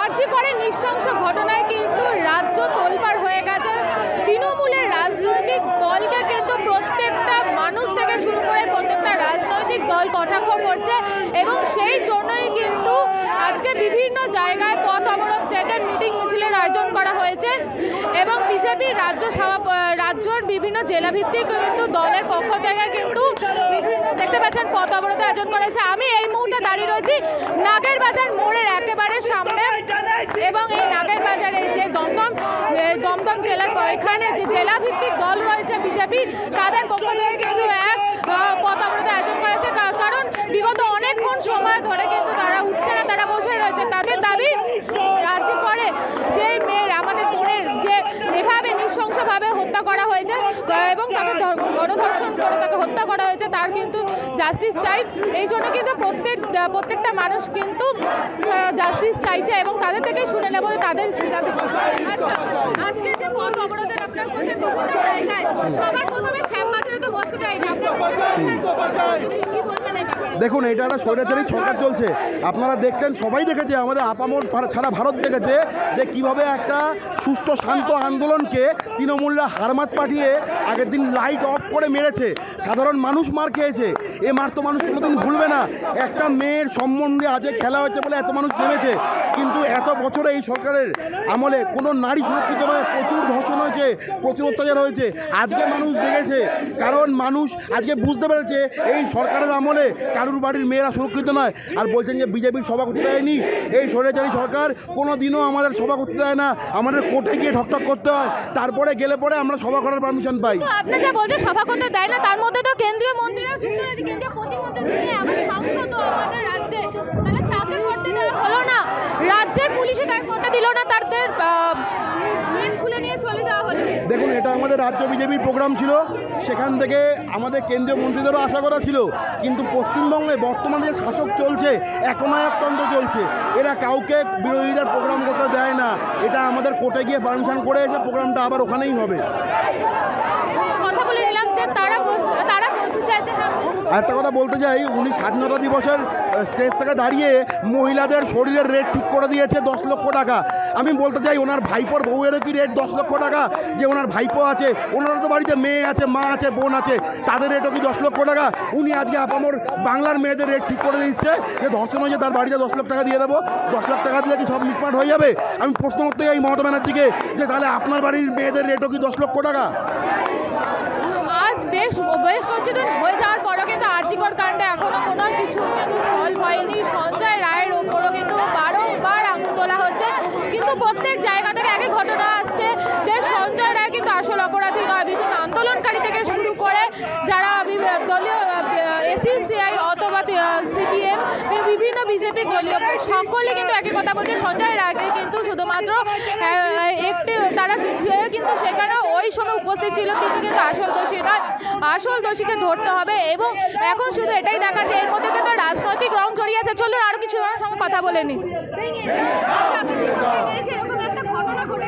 আর্জি করে নৃশংস ঘটনায় কিন্তু রাজ্য তোলপাড় হয়ে গেছে। তৃণমূলের রাজনৈতিক দলকে কিন্তু প্রত্যেকটা মানুষ থেকে শুরু করে প্রত্যেকটা রাজনৈতিক দল কটাক্ষ করছে এবং সেই জন্যই কিন্তু আজকে বিভিন্ন জায়গায় পথ অবরোধ থেকে মিটিং মিছিলের আয়োজন করা হয়েছে এবং বিজেপির রাজ্য সভা রাজ্যর বিভিন্ন জেলাভিত্তিক কিন্তু দলের পক্ষ থেকে কিন্তু দেখতে পাচ্ছেন পথ অবরোধ আয়োজন করেছে। আমি এই মুহূর্তে দাঁড়িয়ে রয়েছি নাগের বাজার মোড়ের একেবারে সামনে এবং এই নাগের বাজারে যে দমদম দমদম জেলার এখানে যে জেলাভিত্তিক দল রয়েছে বিজেপি, তাদের পক্ষ থেকে কিন্তু এক পথ অবরোধ আয়োজন করেছে। কারণ বিগত অনেকক্ষণ সময় ধরে কিন্তু তারা উঠছে না, তারা বসে রয়েছে। তাদের দাবি রাজি করে যে মেয়ের, আমাদের বোনের যে এভাবে নৃশংসভাবে হত্যা করা হয়েছে এবং তাকে ধর- গণধর্ষণ করে তাকে হত্যা করা হয়েছে, তার কিন্তু জাস্টিস চাই। এই জন্য কিন্তু প্রত্যেক প্রত্যেকটা মানুষ কিন্তু জাস্টিস চাইছে এবং তাদের থেকে শুনে নেব তাদের আচ্ছা, আজকে যে পথ অবরোধের আপনার সবার প্রথমে শ্যামবাজারে তো বসতে চাই না আপনাদের যে কিছু কি বলবেন এই ব্যাপারে? দেখুন, এটা একটা স্বৈরাচারী সরকার চলছে। আপনারা দেখছেন সবাই দেখেছে, আমাদের আপামর সারা ভারত দেখেছে যে কীভাবে একটা সুস্থ, শান্ত আন্দোলনকে তৃণমূলরা হারমাত পাঠিয়ে আগের দিন লাইট অফ করে মেরেছে। সাধারণ মানুষ মার খেয়েছে। এ মার তো মানুষ কোনোদিন ভুলবে না। একটা মেয়ের সম্বন্ধে আজকে খেলা হয়েছে বলে এত মানুষ নেমেছে। কিন্তু এত বছরে এই সরকারের আমলে কোনো নারী সুরক্ষিত নয়, প্রচুর ধর্ষণ হয়েছে প্রচুর অত্যাচার হয়েছে। আজকে মানুষ জেগেছে। কারণ মানুষ আজকে বুঝতে পেরেছে, এই সরকারের আমলে কারুর বাড়ির মেয়েরা সুরক্ষিত নয়। আর বলছেন যে বিজেপির সভা করতে দেয়নি। এই স্বৈরাচারী সরকার কোনো দিনও আমাদের সভা করতে দেয় না। আমাদের কোর্টে গিয়ে ঠকঠক করতে হয়। তারপরে গেলে পরে আমরা সভা করার পারমিশন পাই। আপনি যা বলছেন, সভা করতে দেয় না। তার মধ্যে তো কেন্দ্রীয় মন্ত্রীরাও যুক্ত রয়েছে। কেন্দ্রীয় প্রতিমন্ত্রী দিয়ে আমার সাংসদও আমাদের রাজ্যে। তাহলে করতে দেওয়া হলো না। রাজ্যের পুলিশও তাকে করতে দিল না। তাদের দেখুন এটা আমাদের রাজ্য বিজেপির প্রোগ্রাম ছিল। সেখান থেকে আমাদের কেন্দ্রীয় মন্ত্রীদেরও আশা করা ছিল। কিন্তু পশ্চিমবঙ্গে বর্তমানে যে শাসক চলছে একনায়কতন্ত্র চলছে এরা কাউকে বিরোধীদের প্রোগ্রাম করতে দেয় না। এটা আমাদের কোর্টে গিয়ে পারমিশন করে এসে প্রোগ্রামটা আবার ওখানেই হবে। হ্যাঁ। আরেকটা কথা বলতে চাই উনি স্বাধীনতা দিবসের স্টেজ থেকে দাঁড়িয়ে মহিলাদের শরীরের রেট ঠিক করে দিয়েছে দশ লক্ষ টাকা। আমি বলতে চাই, ওনার ভাইপোর বউয়েরও কি রেট দশ লক্ষ টাকা? যে ওনার ভাইপো আছে ওনারও তো বাড়িতে মেয়ে আছে, মা আছে, বোন আছে, তাদের রেটও কি দশ লক্ষ টাকা? উনি আজকে আপামর বাংলার মেয়েদের রেট ঠিক করে দিচ্ছে, যে ধর্ষণ হয়েছে, তার বাড়িতে দশ লক্ষ টাকা দিয়ে দেবো। দশ লাখ টাকা দিলে কি সব মিটমাট হয়ে যাবে? আমি প্রশ্ন করতে চাই মমতা ব্যানার্জিকে, যে তাহলে আপনার বাড়ির মেয়েদের রেটও কি দশ লক্ষ টাকা? আজ বেশ কিছুদিন হয়ে যাওয়ার পরও কিন্তু আর্জিকর কাণ্ডে এখনও কোনো কিছু কিন্তু সলভ হয়নি সঞ্জয় রায়ের ওপরও কিন্তু বারংবার আঙুল তোলা হচ্ছে কিন্তু প্রত্যেক জায়গা থেকে একই ঘটনা আসছে যে সঞ্জয় রায় কিন্তু আসল অপরাধী নয় বিভিন্ন আন্দোলনকারী থেকে শুরু করে যারা বি- দলীয় এসিসিআই অথবা সিপিএম বিভিন্ন বিজেপি দলীয় সকলে কিন্তু একই কথা বলছে সঞ্জয় রায়কে কিন্তু শুধুমাত্র একটি তারা কিন্তু সেখানে ওই সময় উপস্থিত ছিল তিনি কিন্তু আসল দোষী নয় আসল দোষীকে ধরতে হবে এবং এখন শুধু এটাই দেখা যে এর মধ্যে কিন্তু রাজনৈতিক রং জড়িয়ে আছে। চলুন আরও কিছু সঙ্গে কথা বলে নি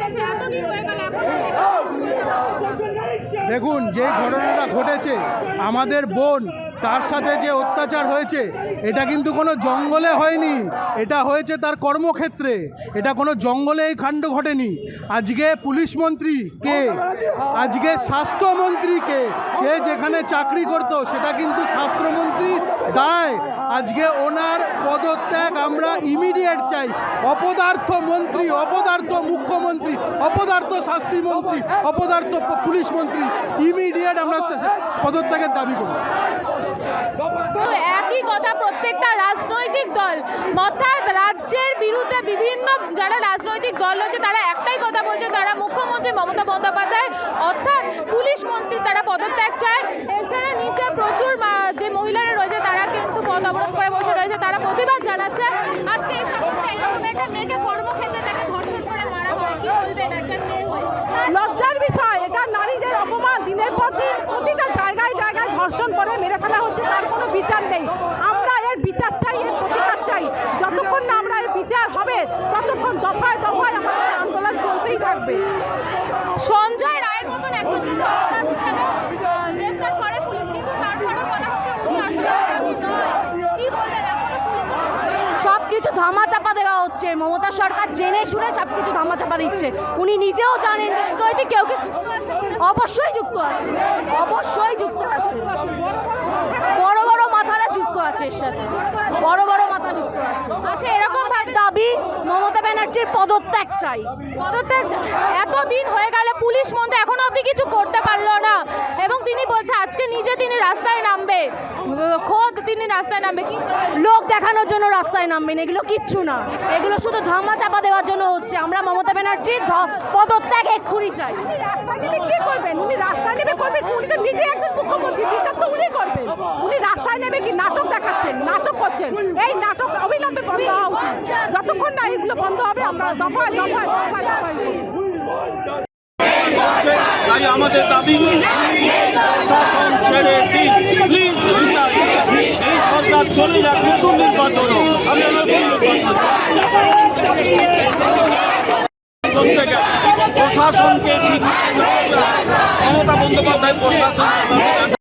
আচ্ছা, এখন দেখুন যে ঘটনাটা ঘটেছে আমাদের বোন তার সাথে যে অত্যাচার হয়েছে, এটা কিন্তু কোনো জঙ্গলে হয়নি। এটা হয়েছে তার কর্মক্ষেত্রে। এটা কোনো জঙ্গলে এই কাণ্ড ঘটেনি। আজকে পুলিশ মন্ত্রী কে? আজকে স্বাস্থ্যমন্ত্রী কে? সে যেখানে চাকরি করত, সেটা কিন্তু স্বাস্থ্যমন্ত্রী দায়। আজকে ওনার পদত্যাগ আমরা ইমিডিয়েট চাই। অপদার্থ মন্ত্রী, অপদার্থ মুখ্যমন্ত্রী, অপদার্থ শাস্তিমন্ত্রী অপদার্থ পুলিশ মন্ত্রী ইমিডিয়েট আমরা পদত্যাগের দাবি করি তো একই কথা, প্রত্যেকটা রাজনৈতিক দল, অর্থাৎ রাজ্যের বিরুদ্ধে বিভিন্ন যারা রাজনৈতিক দল রয়েছে, তারা একটাই কথা বলছে, তারা মুখ্যমন্ত্রী মমতা বন্দ্যোপাধ্যায়, অর্থাৎ পুলিশ মন্ত্রী তারা পদত্যাগ চায়। এছাড়া নিচে প্রচুর যে মহিলারা রয়েছে, তারা কিন্তু পদ অবরোধ করে বসে রয়েছে, তারা প্রতিবাদ জানাচ্ছে। আজকে এই সম্বন্ধে এরকম একটা মেয়েকে কর্মক্ষেত্রে তাকে ধর্ষণ করে মারা হয়, কি বলবেন একটা মেয়ে লজ্জার বিষয়, এটা নারীদের অপমান দিনের পর দিন প্রতিটা জায়গায় জায়গায় ধর্ষণ করে মেরে ফেলা হচ্ছে, তার কোনো বিচার নেই। আমরা এর বিচার চাই, এর প্রতিকার চাই। যতক্ষণ না আমরা এর বিচার হবে, ততক্ষণ দফায় দফায় আমাদের আন্দোলন চলতেই থাকবে। সঞ্জয় রায়ের মতন একজন কিন্তু অপরাধ হিসেবে আহ, গ্রেফতার করে পুলিশ কিন্তু তারপরেও বলা হচ্ছে উনি আসলে অপরাধী নয় কি বলবেন এখনও পুলিশের কিছু ধামা চাপা ধামাচাপা দেওয়া হচ্ছে। মমতা সরকার জেনে শুনে সব কিছু ধামাচাপা দিচ্ছে। উনি নিজেও জানেন রাজনৈতিক কেউ কি অবশ্যই যুক্ত আছে। অবশ্যই যুক্ত আছে। বড় বড় মাথারা যুক্ত আছে এর সাথে। বড় বড় মাথা যুক্ত আছে আচ্ছা এরকম ভাবে দাবি ব্যানার্জির পদত্যাগ চাই। পদত্যাগ এতদিন হয়ে গেল পুলিশ মন্ত্রী এখনও অবধি কিছু করতে পারল না। এবং তিনি বলছে আজকে নিজে তিনি রাস্তায় নামবে। খোদ তিনি রাস্তায় নামবে। লোক দেখানোর জন্য রাস্তায় নামবেন এগুলো কিচ্ছু না। এগুলো শুধু ধামা চাপা দেওয়ার জন্য হচ্ছে। আমরা মমতা ব্যানার্জির ধ- পদত্যাগ এক্ষুনি চাই। রাস্তা নেমে কি করবেন? উনি রাস্তা নেমে করবেন উনি তো নিজে একজন মুখ্যমন্ত্রী বিচার তো উনি করবেন। উনি রাস্তায় নেমে কি? নাটক দেখাচ্ছেন নাটক করছেন। এই নাটক অবিলম্বে বন্ধ হওয়া উচিত। যতক্ষণ না এগুলো বন্ধ হবে, আমরা দফায় দফায় দফায় দফায় তাই আমাদের দাবি, শাসন ছেড়ে দিন। প্লিজ এই সরকার চলে যাক, নতুন নির্বাচন আমরা নতুন নির্বাচন প্রশাসনকে ঠিক মমতা বন্দ্যোপাধ্যায় প্রশাসন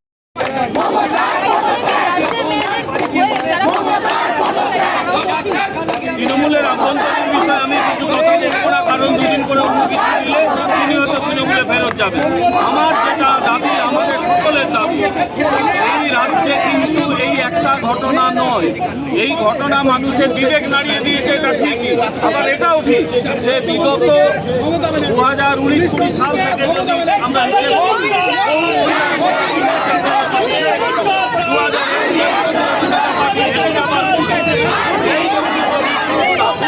তৃণমূলের আভ্যন্তরীণ বিষয়ে আমি কিছু কথা বলব না, কারণ দুদিন করে অন্য কিছু দিলে তিনি হয়তো তৃণমূলে ফেরত যাবে আমার যেটা দাবি, আমাদের সকলের দাবি, এই রাজ্যে কিন্তু এই একটা ঘটনা নয়। এই ঘটনা মানুষের বিবেক নাড়িয়ে দিয়েছে, এটা ঠিকই। আবার এটাও ঠিক যে বিগত দু হাজার উনিশ কুড়ি সাল থেকে আমরা দু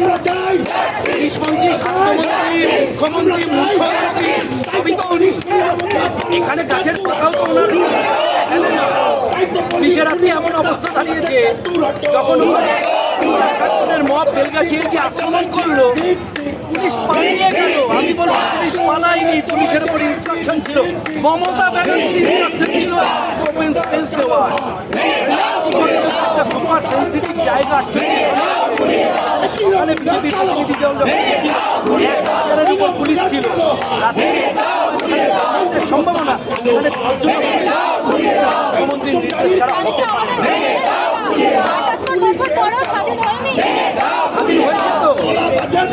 চলে গেছে পুলিশমন্ত্রী স্বাস্থ্যমন্ত্রী মুখ্যমন্ত্রী মুখ্যমন্ত্রী সবই তো উনি এখানে গাছের পাতাও তো ওনার। পুলিশের আজকে এমন অবস্থা দাঁড়িয়েছে যখন জনের মব বেলগাছিয়ে গিয়ে আক্রমণ করল পুলিশ পালিয়ে গেল আমি বলব পুলিশ পালায়নি পুলিশের উপর ইনস্ট্রাকশন ছিল মমতা ব্যানার্জির ইনস্ট্রাকশন ছিল সুপার সেন্সিটিভ জায়গা ওখানে বিজেপির প্রতিনিধি দল হাজারের উপর পুলিশ ছিল রাতে সম্ভাবনা দশজন মুখ্যমন্ত্রীর নির্দেশ ছাড়া হতে পারে স্বাধীন হয়েছে তো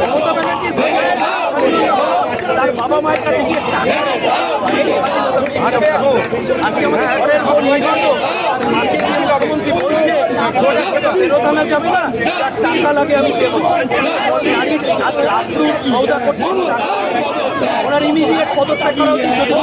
মমতা তার বাবা মায়ের কাছে গিয়ে টাকা। আজকে আমাদের ঘরের বোন হয়ে গেল আর মাকে গিয়ে মুখ্যমন্ত্রী বলছে ওরা কেটে ফেরত আনা যাবে না? টাকা লাগে আমি দেবো। নারীর রাত্রু সৌদা করছে ওনার ইমিডিয়েট পদত্যাগ করা উচিত যদি